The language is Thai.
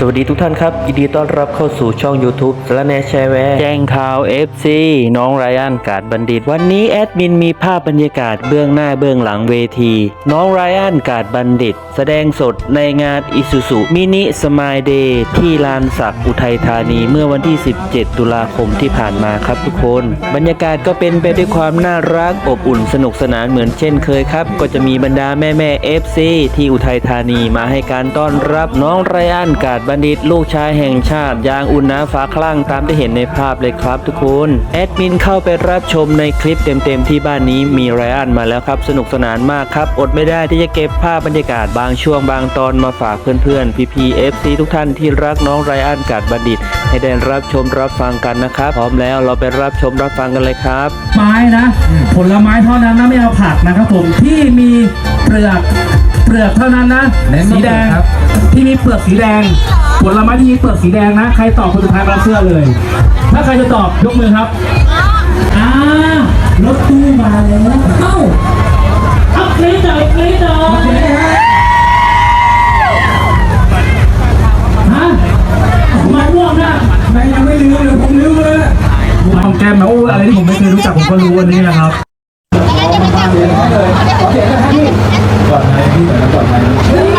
สวัสดีทุกท่านครับ ยินดีต้อนรับเข้าสู่ช่อง YouTube สารแนแชร์แวร์แจ้งข่าว FC น้องไรอันกาดบัณฑิต วันนี้แอดมินมีภาพบรรยากาศเบื้องหน้าเบื้องหลังเวที น้องไรอันกาดบัณฑิต แสดงสดในงานอิสุสุมินิสมายเดย์ที่ลานสักอุทัยธานีเมื่อวันที่ 17 ตุลาคมที่ผ่านมาครับทุกคน บรรยากาศก็เป็นไปด้วยความน่ารักอบอุ่นสนุกสนานเหมือนเช่นเคยครับ ก็จะมีบรรดาแม่แม่ FC ที่อุทัยธานีมาให้การต้อนรับน้องไรอันกาดบัณฑิตลูกชายแห่งชาติยางอุ่นหนาฟ้าคลั่งตามที่เห็นในภาพเลยครับทุกคนแอดมินเข้าไปรับชมในคลิปเต็มๆที่บ้านนี้มีไรอันมาแล้วครับ สนุกสนานมากครับ อดไม่ได้ที่จะเก็บภาพบรรยากาศบางช่วงบางตอนมาฝากเพื่อนๆพี่ๆ FC ทุกท่านที่รักน้องไรอันกาดบัณฑิต ให้ได้รับชมรับฟังกันนะครับ พร้อมแล้วเราไปรับชมรับฟังกันเลยครับ ไม้นะ ผลไม้เท่านั้นนะไม่เอาผักนะครับผมที่มีเปลือก เปลือกเท่านั้นนะเน้นสีแดงครับที่มีเปลือกสีแดงผลไม้ที่มีเปลือกสีแดงนะ ใครตอบคนสุดท้ายรับเสื้อเลย ถ้าใครจะตอบยกมือครับอ่ารถตู้มาแล้วเอ้าอัพคลิปหน่อยคลิปหน่อยฮะมาม่วงนะไม่ยังไม่ลืมเลยผมลืมเลยของแกมนะโอ้อะไรที่ผมไม่เคยรู้จักผมก็รู้วันนี้นะครับ ก่อนไหมพี่ไหมพี่ก่อนไหม